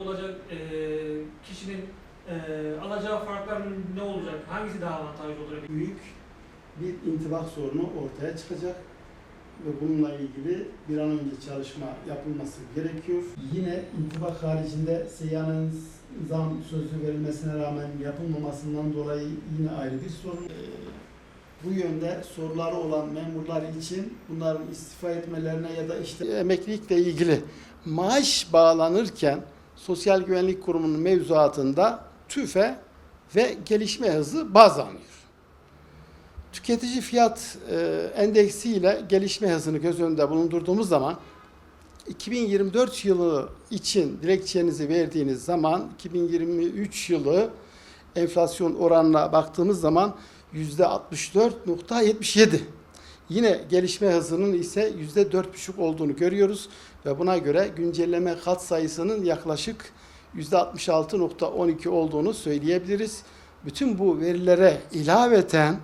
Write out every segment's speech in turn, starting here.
olacak e, kişinin e, alacağı farklar ne olacak? Hangisi daha avantajlı olur? büyük bir intibak sorunu ortaya çıkacak ve bununla ilgili bir an önce çalışma yapılması gerekiyor. Yine intibak haricinde seyyanın zam sözü verilmesine rağmen yapılmamasından dolayı yine ayrı bir sorun. Ee, Bu yönde soruları olan memurlar için bunların istifa etmelerine ya da işte emeklilikle ilgili maaş bağlanırken Sosyal Güvenlik Kurumu'nun mevzuatında tüfe ve gelişme hızı baz alınıyor. Tüketici fiyat e, endeksi ile gelişme hızını göz önünde bulundurduğumuz zaman 2024 yılı için dilekçenizi verdiğiniz zaman 2023 yılı enflasyon oranına baktığımız zaman %64.77. Yine gelişme hızının ise %4,5 olduğunu görüyoruz ve buna göre güncelleme kat sayısının yaklaşık %66.12 olduğunu söyleyebiliriz. Bütün bu verilere ilaveten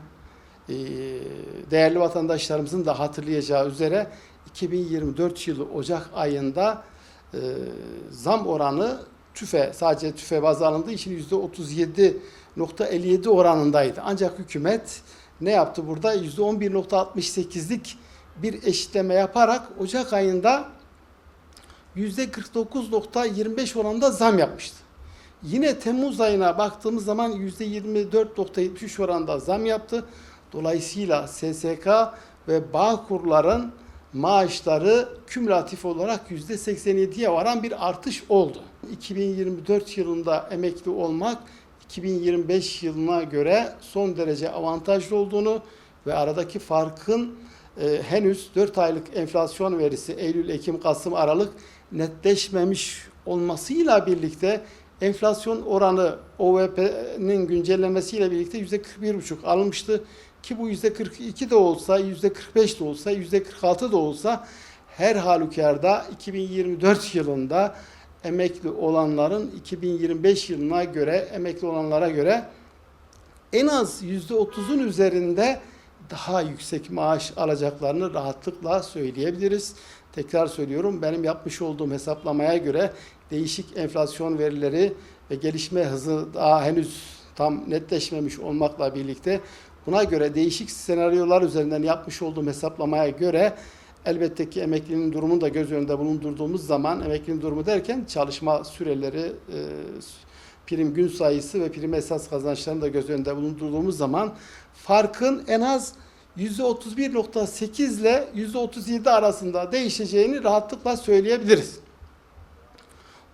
değerli vatandaşlarımızın da hatırlayacağı üzere 2024 yılı Ocak ayında zam oranı tüfe sadece tüfe baz alındığı için %37.57 oranındaydı. Ancak hükümet ne yaptı burada? %11.68'lik bir eşitleme yaparak Ocak ayında %49.25 oranında zam yapmıştı. Yine Temmuz ayına baktığımız zaman %24.73 oranında zam yaptı. Dolayısıyla SSK ve Bağkurların maaşları kümülatif olarak %87'ye varan bir artış oldu. 2024 yılında emekli olmak 2025 yılına göre son derece avantajlı olduğunu ve aradaki farkın e, henüz 4 aylık enflasyon verisi Eylül, Ekim, Kasım, Aralık netleşmemiş olmasıyla birlikte enflasyon oranı OVP'nin güncellemesiyle birlikte %41,5 alınmıştı. Ki bu %42 de olsa, %45 de olsa, %46 da olsa her halükarda 2024 yılında emekli olanların 2025 yılına göre, emekli olanlara göre en az %30'un üzerinde daha yüksek maaş alacaklarını rahatlıkla söyleyebiliriz. Tekrar söylüyorum benim yapmış olduğum hesaplamaya göre değişik enflasyon verileri ve gelişme hızı daha henüz tam netleşmemiş olmakla birlikte buna göre değişik senaryolar üzerinden yapmış olduğum hesaplamaya göre elbette ki emeklinin durumunu da göz önünde bulundurduğumuz zaman emeklinin durumu derken çalışma süreleri, e, prim gün sayısı ve prim esas kazançlarını da göz önünde bulundurduğumuz zaman farkın en az %31.8 ile %37 arasında değişeceğini rahatlıkla söyleyebiliriz.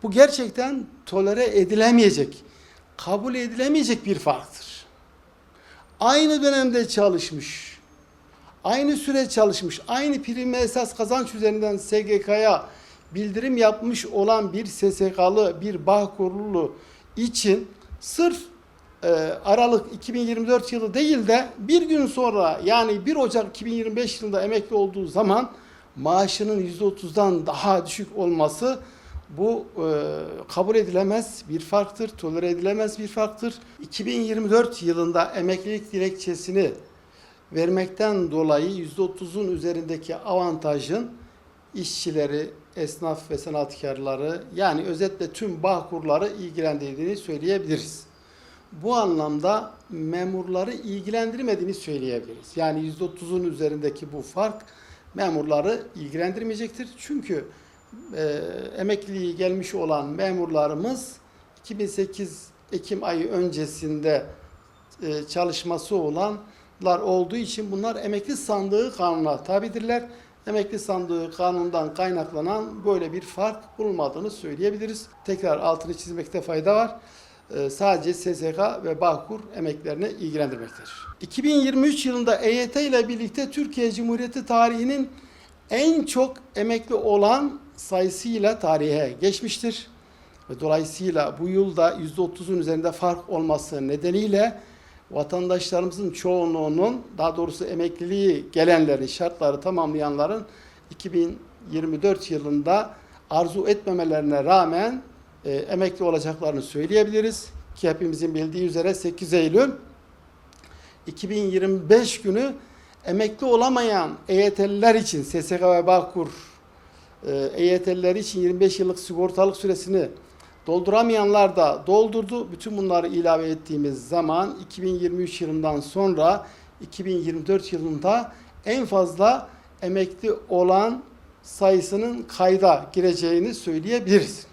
Bu gerçekten tolere edilemeyecek, kabul edilemeyecek bir farktır. Aynı dönemde çalışmış, aynı süre çalışmış, aynı prim esas kazanç üzerinden SGK'ya bildirim yapmış olan bir SSK'lı, bir bağ kurulu için sırf e, Aralık 2024 yılı değil de bir gün sonra yani 1 Ocak 2025 yılında emekli olduğu zaman maaşının %30'dan daha düşük olması bu e, kabul edilemez bir farktır, tolere edilemez bir farktır. 2024 yılında emeklilik dilekçesini vermekten dolayı %30'un üzerindeki avantajın işçileri, esnaf ve sanatkarları yani özetle tüm bağkurları ilgilendirdiğini söyleyebiliriz. Bu anlamda memurları ilgilendirmediğini söyleyebiliriz. Yani %30'un üzerindeki bu fark memurları ilgilendirmeyecektir. Çünkü e, emekliliği gelmiş olan memurlarımız 2008 Ekim ayı öncesinde e, çalışması olanlar olduğu için bunlar emekli sandığı kanuna tabidirler. Emekli sandığı kanundan kaynaklanan böyle bir fark bulunmadığını söyleyebiliriz. Tekrar altını çizmekte fayda var. Ee, sadece SSK ve Bağkur emeklerini ilgilendirmektedir. 2023 yılında EYT ile birlikte Türkiye Cumhuriyeti tarihinin en çok emekli olan sayısıyla tarihe geçmiştir. Ve dolayısıyla bu yılda %30'un üzerinde fark olması nedeniyle vatandaşlarımızın çoğunluğunun daha doğrusu emekliliği gelenlerin, şartları tamamlayanların 2024 yılında arzu etmemelerine rağmen e, emekli olacaklarını söyleyebiliriz. Ki hepimizin bildiği üzere 8 Eylül 2025 günü emekli olamayan EYT'liler için SSK ve Bağkur e, EYT'liler için 25 yıllık sigortalık süresini Dolduramayanlar da doldurdu. Bütün bunları ilave ettiğimiz zaman 2023 yılından sonra 2024 yılında en fazla emekli olan sayısının kayda gireceğini söyleyebiliriz.